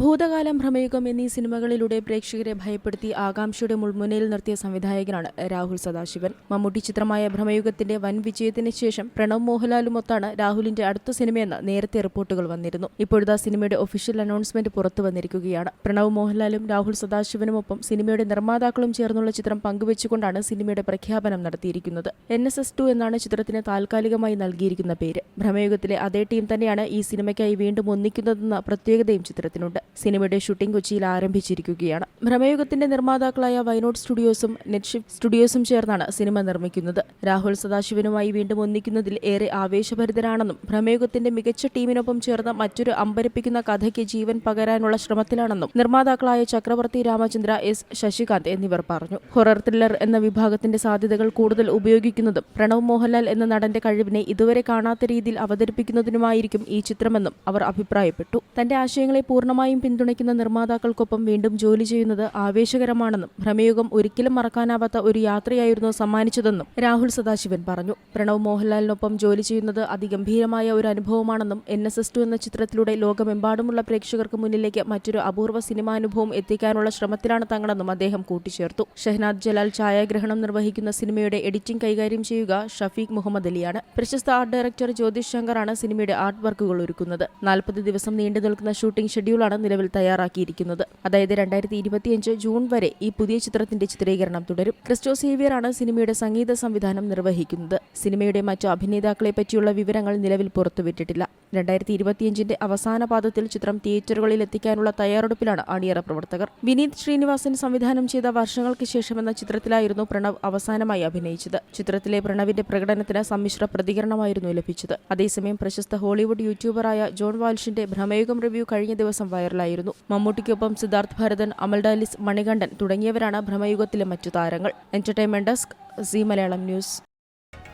ഭൂതകാലം ഭ്രമയുഗം എന്നീ സിനിമകളിലൂടെ പ്രേക്ഷകരെ ഭയപ്പെടുത്തി ആകാംക്ഷയുടെ മുൾമുനയിൽ നിർത്തിയ സംവിധായകനാണ് രാഹുൽ സദാശിവൻ. മമ്മൂട്ടി ചിത്രമായ ഭ്രമയുഗത്തിന്റെ വൻ വിജയത്തിന് ശേഷം പ്രണവ് മോഹൻലാലുമൊത്താണ് രാഹുലിന്റെ അടുത്ത സിനിമയെന്ന് നേരത്തെ റിപ്പോർട്ടുകൾ വന്നിരുന്നു. ഇപ്പോഴത്തെ സിനിമയുടെ ഒഫീഷ്യൽ അനൗൺസ്മെന്റ് പുറത്തു വന്നിരിക്കുകയാണ്. പ്രണവ് മോഹൻലാലും രാഹുൽ സദാശിവനുമൊപ്പം സിനിമയുടെ നിർമ്മാതാക്കളും ചേർന്നുള്ള ചിത്രം പങ്കുവച്ചുകൊണ്ടാണ് സിനിമയുടെ പ്രഖ്യാപനം നടത്തിയിരിക്കുന്നത്. എൻ എസ് എസ് ടു എന്നാണ് ചിത്രത്തിന് താൽക്കാലികമായി നൽകിയിരിക്കുന്ന പേര്. ഭ്രമയുഗത്തിലെ അതേ ടീം തന്നെയാണ് ഈ സിനിമയ്ക്കായി വീണ്ടും ഒന്നിക്കുന്നതെന്ന പ്രത്യേകതയും ചിത്രത്തിനുണ്ട്. സിനിമയുടെ ഷൂട്ടിംഗ് കൊച്ചിയിൽ ആരംഭിച്ചിരിക്കുകയാണ്. ഭ്രമയുഗത്തിന്റെ നിർമ്മാതാക്കളായ വൈനോഡ് സ്റ്റുഡിയോസും നെറ്റ്ഷിഫ്റ്റ് സ്റ്റുഡിയോസും ചേർന്നാണ് സിനിമ നിർമ്മിക്കുന്നത്. രാഹുൽ സദാശിവനുമായി വീണ്ടും ഒന്നിക്കുന്നതിൽ ഏറെ ആവേശഭരിതരാണെന്നും ഭ്രമയുഗത്തിന്റെ മികച്ച ടീമിനൊപ്പം ചേർന്ന മറ്റൊരു അമ്പരപ്പിക്കുന്ന കഥയ്ക്ക് ജീവൻ പകരാനുള്ള ശ്രമത്തിലാണെന്നും നിർമ്മാതാക്കളായ ചക്രവർത്തി രാമചന്ദ്ര എസ് ശശികാന്ത് എന്നിവർ പറഞ്ഞു. ഹൊറർ ത്രില്ലർ എന്ന വിഭാഗത്തിന്റെ സാധ്യതകൾ കൂടുതൽ ഉപയോഗിക്കുന്നതും പ്രണവ് മോഹൻലാൽ എന്ന നടന്റെ കഴിവിനെ ഇതുവരെ കാണാത്ത രീതിയിൽ അവതരിപ്പിക്കുന്നതിനുമായിരിക്കും ഈ ചിത്രമെന്നും അവർ അഭിപ്രായപ്പെട്ടു. തന്റെ ആശയങ്ങളെ പൂർണമായും പിന്തുണയ്ക്കുന്ന നിർമ്മാതാക്കൾക്കൊപ്പം വീണ്ടും ജോലി ചെയ്യുന്നത് ആവേശകരമാണെന്നും ഭ്രമയുഗം ഒരിക്കലും മറക്കാനാവാത്ത ഒരു യാത്രയായിരുന്നു സമ്മാനിച്ചതെന്നും രാഹുൽ സദാശിവൻ പറഞ്ഞു. പ്രണവ് മോഹൻലാലിനൊപ്പം ജോലി ചെയ്യുന്നത് അതിഗംഭീരമായ ഒരു അനുഭവമാണെന്നും എൻ എസ് എസ് ടു എന്ന ചിത്രത്തിലൂടെ ലോകമെമ്പാടുമുള്ള പ്രേക്ഷകർക്ക് മുന്നിലേക്ക് മറ്റൊരു അപൂർവ സിനിമാനുഭവം എത്തിക്കാനുള്ള ശ്രമത്തിലാണ് തങ്ങളെന്നും അദ്ദേഹം കൂട്ടിച്ചേർത്തു. ഷഹ്നാദ് ജലാൽ ഛായാഗ്രഹണം നിർവഹിക്കുന്ന സിനിമയുടെ എഡിറ്റിംഗ് കൈകാര്യം ചെയ്യുക ഷഫീഖ് മുഹമ്മദ് അലിയാണ്. പ്രശസ്ത ആർട്ട് ഡയറക്ടർ ജ്യോതിഷ് ശങ്കറാണ് സിനിമയുടെ ആർട്ട് വർക്കുകൾ ഒരുക്കുന്നത്. നാൽപ്പത് ദിവസം നീണ്ടു നിൽക്കുന്ന ഷൂട്ടിംഗ് ഷെഡ്യൂളാണ് നിലവിൽ തയ്യാറാക്കിയിരിക്കുന്നത്. അതായത് രണ്ടായിരത്തി ഇരുപത്തിയഞ്ച് ജൂൺ വരെ ഈ പുതിയ ചിത്രത്തിന്റെ ചിത്രീകരണം തുടരും. ക്രിസ്റ്റോ ആണ് സിനിമയുടെ സംഗീത സംവിധാനം നിർവഹിക്കുന്നത്. സിനിമയുടെ മറ്റു അഭിനേതാക്കളെ പറ്റിയുള്ള വിവരങ്ങൾ നിലവിൽ പുറത്തുവിട്ടിട്ടില്ല. രണ്ടായിരത്തി ഇരുപത്തിയഞ്ചിന്റെ അവസാന പാദത്തിൽ ചിത്രം തിയേറ്ററുകളിൽ എത്തിക്കാനുള്ള തയ്യാറെടുപ്പിലാണ് അണിയറ പ്രവർത്തകർ. വിനീത് ശ്രീനിവാസൻ സംവിധാനം ചെയ്ത വർഷങ്ങൾക്ക് ശേഷമെന്ന ചിത്രത്തിലായിരുന്നു പ്രണവ് അവസാനമായി അഭിനയിച്ചത്. ചിത്രത്തിലെ പ്രണവിന്റെ പ്രകടനത്തിന് സമ്മിശ്ര പ്രതികരണമായിരുന്നു ലഭിച്ചത്. അതേസമയം പ്രശസ്ത ഹോളിവുഡ് യൂട്യൂബറായ ജോൺ വാൽഷിന്റെ ഭ്രമയുഗം റിവ്യൂ കഴിഞ്ഞ ദിവസം വൈറലായിരുന്നു. മമ്മൂട്ടിക്കൊപ്പം സിദ്ധാർത്ഥ് ഭരതൻ അമൽ ഡാലിസ് മണികണ്ഠൻ തുടങ്ങിയവരാണ് ഭ്രമയുഗത്തിലെ മറ്റു താരങ്ങൾ. Entertainment desk Zee Malayalam news.